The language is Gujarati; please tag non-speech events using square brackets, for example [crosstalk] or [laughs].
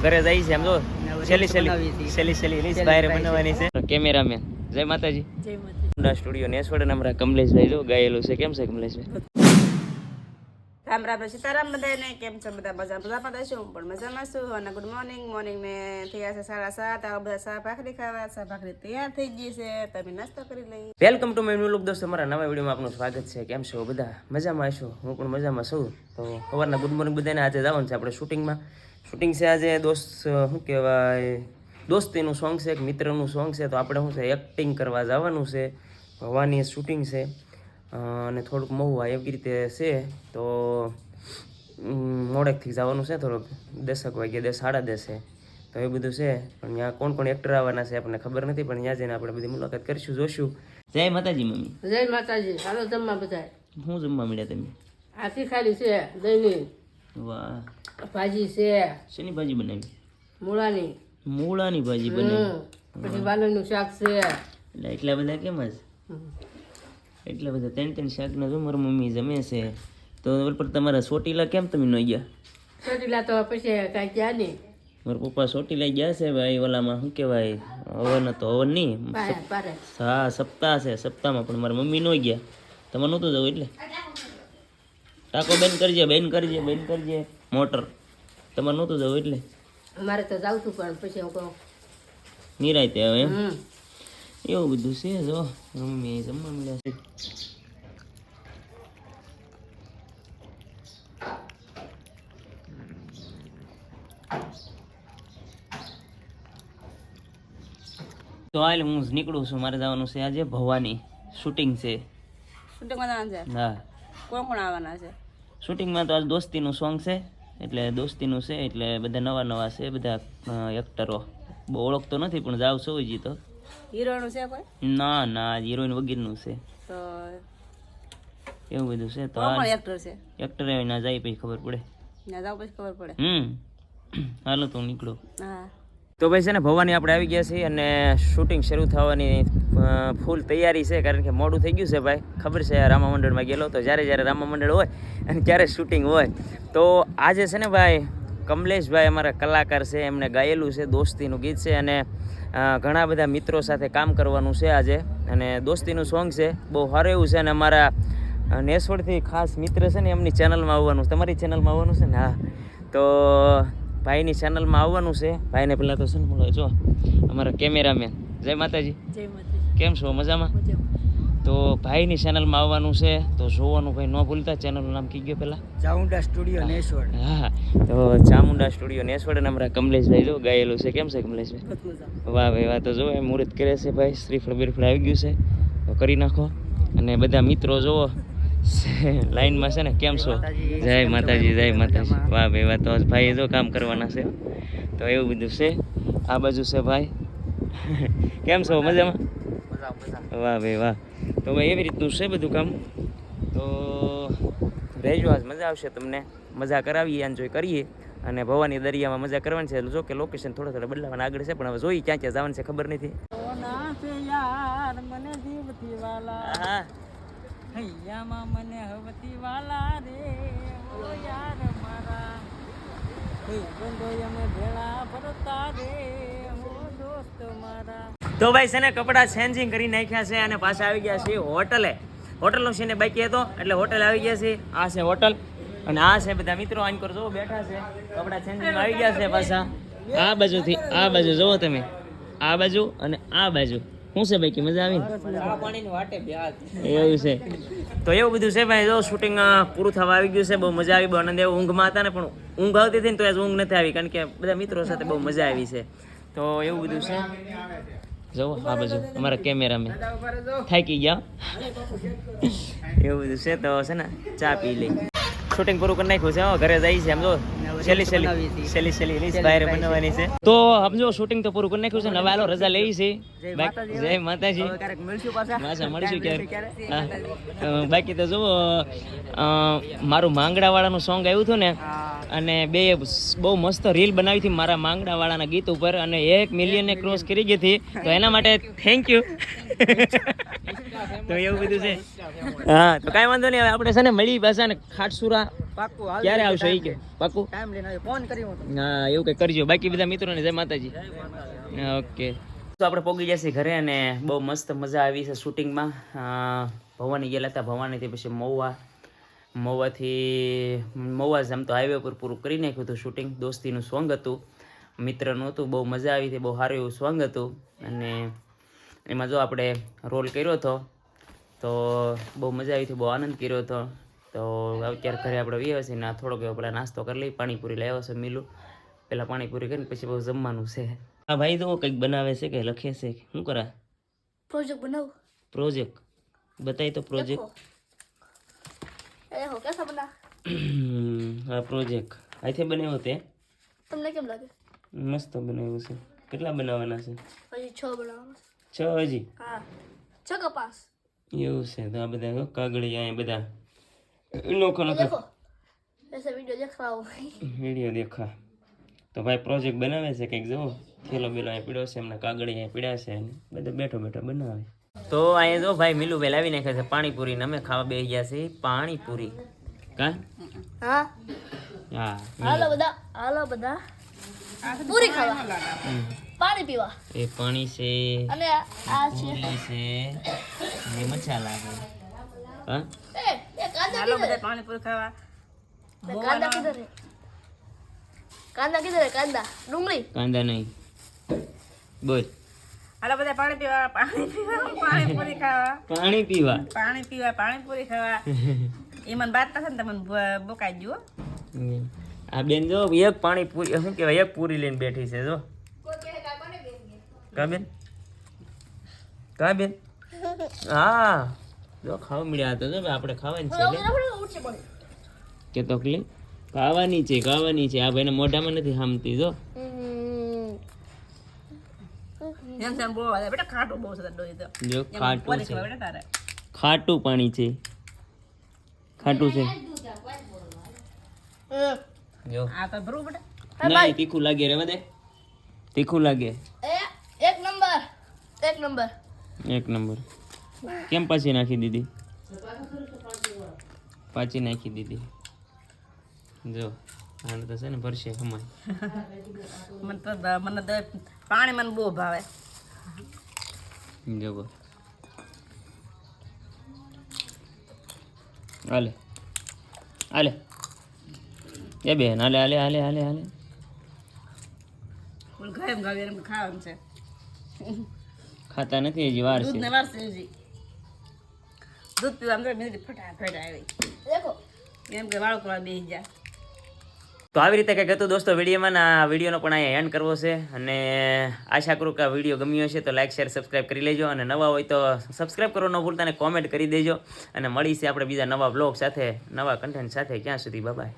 ઘરે જાય છે સમજો છેલ્લી છેલ્લી. છેલ્લી છેલ્લી રીલ્સ બહાર બનાવવાની છે. કેમેરામેન. જય માતાજી. જય માતાજી. સ્ટુડિયો નેસવડ અને અમારા કમલેશભાઈ જો ગાયેલું છે. કેમ છે કમલેશભાઈ? રામ રામ સીતારામ બધાને કેમ છો બધા? મજા મજામાં રહેશો હું પણ મજામાં છું. અને ગુડ મોર્નિંગ મોર્નિંગ ને થયા છે સાડા સાત. આ બધા સા ભાખરી ખાવા. સા ભાખરી તૈયાર થઈ ગઈ છે. તમે નાસ્તો કરી લઈ. વેલકમ ટુ માય ન્યુ દોસ્તો. મારા નવા વિડીયોમાં આપનું સ્વાગત છે. કેમ છો બધા? મજામાં હશો? હું પણ મજામાં છું. તો સવારના ગુડ મોર્નિંગ બધાને આજે જવાનું છે આપણે શૂટિંગમાં શૂટિંગ છે આજે દોસ્ત શું કહેવાય? દોસ્તીનું સોંગ છે એક મિત્રનું સોંગ છે તો આપણે શું છે એક્ટિંગ કરવા જવાનું છે. ભવાની શૂટિંગ છે. અને થોડુંક મહુવા એવી રીતે છે તો મોડેકથી જવાનું છે થોડુંક. દસક વાગે દસ સાડા દસે. તો એ બધું છે. પણ ત્યાં કોણ કોણ એક્ટર આવવાના છે આપણને ખબર નથી પણ ત્યાં જઈને આપણે બધી મુલાકાત કરીશું જોશું. જય માતાજી મમ્મી. જય માતાજી. હાલો જમવા બધા શું જમવા મળ્યા તમે? આથી ખાલી છે દહીંની વાહ. ભાજી છે. શેની ભાજી બનાવી? મૂળાની. મૂળાની ભાજી બનાવી. પછી વાલણનું શાક છે. એટલે એટલા બધા કેમ જ? એટલા બધા ત્રણ ત્રણ શાકના જો મારી મમ્મી જમે છે. તો પર તમારા સોટીલા કેમ તમે ન ગયા? સોટીલા તો પછી કાંઈ ગયા નહીં. મારા પપ્પા સોટીલા ગયા છે ભાઈ ઓલામાં શું કહેવાય? હવન તો હવન નહીં. હા સપ્તાહ છે સપ્તાહમાં પણ મારા મમ્મી ન ગયા. તમારે નહોતું જવું એટલે? ટાંકો બેન કરજે બેન કરજે બેન કરજે. મોટર. તમારે નહોતું જવું એટલે? મારે તો જાઉં છું પણ પછી હું કહું. નિરાયતે હવે એમ? એવું બધું છે જો. મમ્મી જમવા મળ્યા છે. તો હાલ હું નીકળું છું. મારે જવાનું છે આજે ભવાની. શૂટિંગ છે. શૂટિંગમાં જવાનું છે? હા. કોણ કોણ આવવાના છે? શૂટિંગમાં તો આજ દોસ્તીનું સોંગ છે એટલે દોસ્તીનું છે એટલે બધા નવા નવા છે બધા એક્ટરો બહુ ઓળખતો નથી પણ જાવ સૌ તો. હિરોનું છે કોઈ? ના ના હિરોઈન વગેરેનું છે. તો એવું બધું છે તો એક્ટર છે? એક્ટર ના જાય પછી ખબર પડે. ના જાવ પછી ખબર પડે. હમ હાલો તો નીકળું. હા. તો ભાઈ છે ને, ભવાની આપણે આવી ગયા છીએ અને શૂટિંગ શરૂ થવાની ફૂલ તૈયારી છે, કારણ કે મોડું થઈ ગયું છે ભાઈ. ખબર છે રામા મંડળમાં ગયેલો તો જ્યારે જ્યારે રામા મંડળ હોય અને ત્યારે શૂટિંગ હોય. તો આજે છે ને ભાઈ, કમલેશભાઈ અમારા કલાકાર છે એમણે ગાયેલું છે, દોસ્તીનું ગીત છે અને ઘણા બધા મિત્રો સાથે કામ કરવાનું છે આજે. અને દોસ્તીનું સોંગ છે, બહુ સારું એવું છે અને અમારા નેસવડથી ખાસ મિત્ર છે ને, એમની ચેનલમાં આવવાનું. તમારી ચેનલમાં આવવાનું છે ને? હા. તો ભાઈની ચેનલમાં આવવાનું છે. ભાઈને પહેલાં તો છે ને મળો જો અમારા કેમેરામેન જય માતાજી. જય કેમ છો? મજામાં? તો ભાઈની ચેનલમાં આવવાનું છે. તો જોવાનું ભાઈ ન ભૂલતા ચેનલનું નામ કહી ગયો પહેલાં. ચામુંડા સ્ટુડિયો નેસવડ હા તો ચામુંડા સ્ટુડિયો નેસવડ અને અમારા કમલેશભાઈ જો ગાયેલું છે. કેમ છે કમલેશભાઈ? વાહ ભાઈ વાહ. તો જો એ મુહૂર્ત કરે છે ભાઈ. શ્રીફળ બીરફળ આવી ગયું છે. તો કરી નાખો. અને બધા મિત્રો જોવો [laughs] લાઈનમાં છે ને કેમ છો? જય માતાજી જય માતાજી. વાહ ભાઈ વાહ તો ભાઈ જો કામ કરવાના છે. તો એવું બધું છે. આ બાજુ છે ભાઈ. [laughs] કેમ છો? મજામાં? વાહ ભાઈ વાહ. તો ભાઈ એવી રીતનું છે બધું કામ? તો રહેજો આજ. મજા આવશે તમને. મજા કરાવીએ એન્જોય કરીએ. અને ભવાની દરિયામાં મજા કરવાની છે. જો કે લોકેશન થોડા થોડા બદલાવાના આગળ છે પણ હવે જોઈએ ક્યાં ક્યાં જવાનું છે ખબર નથી. હા. હૈયામાં મને હવતી વાલા રે. ઓ યાર મારા. હે બંધો અમે ભેળા ફરતા રે. ઓ દોસ્ત મારા. તો ભાઈ છે ને, કપડાં ચેન્જિંગ કરી નાખ્યા છે અને પાછા આવી ગયા છે હોટલે. હોટલનો છે ને બાકી હતો, એટલે હોટલ આવી ગયા છે આ છે હોટલ અને આ છે બધા મિત્રો, આન કરો જો બેઠા છે. કપડાં ચેન્જિંગ આવી ગયા છે પાછા. આ બાજુથી, આ બાજુ જુઓ તમે. આ બાજુ અને આ બાજુ. શું છે ભાઈ કે મજા આવી? એવું છે. તો એવું બધું છે ભાઈ જો શૂટિંગ પૂરું થવા આવી ગયું છે બહુ મજા આવી બહુ આનંદ આવ્યો. ઊંઘમાં હતા ને પણ ઊંઘ આવતી હતી ને તો આજ ઊંઘ નથી આવી કારણ કે બધા મિત્રો સાથે બહુ મજા આવી છે. તો એવું બધું છે. જો આ બાજુ અમારા કેમેરામેન થાકી ગયા? એવું બધું છે તો છે ને ચા પી લઈ શૂટિંગ પૂરું કરી નાખ્યું છે હો, ઘરે જઈ છે એમ જો. છેલ્લી છેલ્લી છેલ્લી છેલ્લી રીલ્સ બહાર બનાવવાની છે. તો સમજો શૂટિંગ તો પૂરું કરી નાખ્યું છે હવે હાલો રજા લઈ છે. જય માતાજી ક્યારેક મળશું પાછા. મળીશું ક્યારે બાકી તો જુઓ મારું માંગડા વાળાનું સોંગ આવ્યું હતું ને અને બે બહુ મસ્ત રીલ બનાવી હતી મારા માંગડાવાળાના ગીત ઉપર અને એક મિલિયનને ક્રોસ કરી ગઈ હતી. તો એના માટે થેન્ક યુ [laughs] તો એવું બધું છે. હા તો કાંઈ વાંધો નહીં. હવે આપણે છે ને મળી પાછા ને ખાટસુરા. ક્યારે આવશો એ કે? પાકું? ટાઈમ લઈને આવ્યો. ફોન કર્યો હતો. હા એવું કંઈ કરજો. બાકી બધા મિત્રોને જય માતાજી. ઓકે. તો આપણે પોગી જશે ઘરે અને બહુ મસ્ત મજા આવી છે શૂટિંગમાં. ભવાની ગયેલા હતા. ભવાનીથી પછી મહુવા. મહુવાથી મહુવા જેમ આમ તો હાઈવે પર પૂરું કરી નાખ્યું હતું શૂટિંગ. દોસ્તીનું સોંગ હતું. મિત્રનું હતું. બહુ મજા આવી હતી. બહુ સારું એવું સોંગ હતું. અને એમાં જો આપણે રોલ કર્યો હતો તો બહુ મજા આવી હતી. બહુ આનંદ કર્યો હતો. તો અત્યારે ઘરે આપણે વ્યા છીએ ને થોડોક એવો પેલા નાસ્તો કરી લઈ પાણીપુરી લાવ્યો છે મિલું. પેલા પાણીપુરી કરીને પછી બહુ જમવાનું છે. હા ભાઈ તો કંઈક બનાવે છે કે લખે છે શું કરા? પ્રોજેક્ટ બનાવ. પ્રોજેક્ટ. બતાય તો પ્રોજેક્ટ. હા પ્રોજેક્ટ. અહીંથી બનાવ્યો તે? તમને કેમ લાગે? મસ્ત બનાવ્યું છે. કેટલા બનાવવાના છે? હજી છ બનાવવાના છ. હજી? હા. છ કપાસ. એવું છે તો આ બધા કાગળિયા કાગળી અહીંયા બધા. નોખો નોખો વૈસે વિડિયો દેખાવ. વિડિયો દેખા. તો ભાઈ પ્રોજેક્ટ બનાવે છે કંઈક જો થેલો બેલો અહીંયા પીડ્યો છે એમના કાગળી અહીંયા પીડ્યા છે અને બધો બેઠો બેઠો બનાવે. તો અહીંયા જો ભાઈ મીલું ભાઈ લાવી નાખે છે પાણીપુરી ને અમે ખાવા બેસી ગયા છે પાણીપુરી. કા? હા. હા હાલો બધા હાલો બધા. પૂરી ખાવા. પાણી પીવા. એ પાણી છે. અને આ છે. છે. મજા લાગે. હા? પાણીપુરી ખાવા. કાંદા કિધર કાંદા કિધર કાંદા. ડુંગળી. કાંદા નહીં. બોલ. હાલો બધા પાણી પીવા પાણી પીવા પાણીપુરી ખાવા. પાણી પીવા. પાણી પીવા પાણીપુરી ખાવા. એ મને વાત થશે ને તમને બોકાઈ જુઓ આ બેન જો એક પાણી પૂરી શું કહેવાય એક પૂરી લઈને બેઠી છે જો. કા બેન? કા બેન? હા. જો ખાવા મળ્યા તો જો આપણે ખાવાની છે કે તો કલી ખાવાની છે ખાવાની છે. આ ભાઈને મોઢામાં નથી હામતી જો. ખાટું પાણી છે. ખાટું છે. તીખું લાગે રે બધે તીખું લાગે. એક નંબર. એક નંબર. એક નંબર. કેમ પાછી નાખી દીધી? પાછી નાખી દીધી. જો આને તો છે ને ભરશે હમણાં. મને તો મને તો પાણી મને બહુ ભાવે. જો હાલે. હાલે. એ બેન હાલે હાલે હાલે હાલે હાલે. ખાતા નથી હજી વાર છે. દૂધ પીવા તો ફટાફટ આવી. એમ કે વાળો કરવા બેસી જા. તો આવી રીતે કંઈક હતું દોસ્તો વિડીયોમાં આ વિડીયોનો પણ અહીંયા એન્ડ કરવો છે. અને આશા કરું કે આ વીડિયો ગમ્યો હશે તો લાઈક શેર સબસ્ક્રાઈબ કરી લેજો. અને નવા હોય તો સબસ્ક્રાઈબ કરો ન ભૂલતા અને કોમેન્ટ કરી દેજો. અને મળી આપણે બીજા નવા બ્લોગ સાથે નવા કન્ટેન્ટ સાથે. ક્યાં સુધી બાય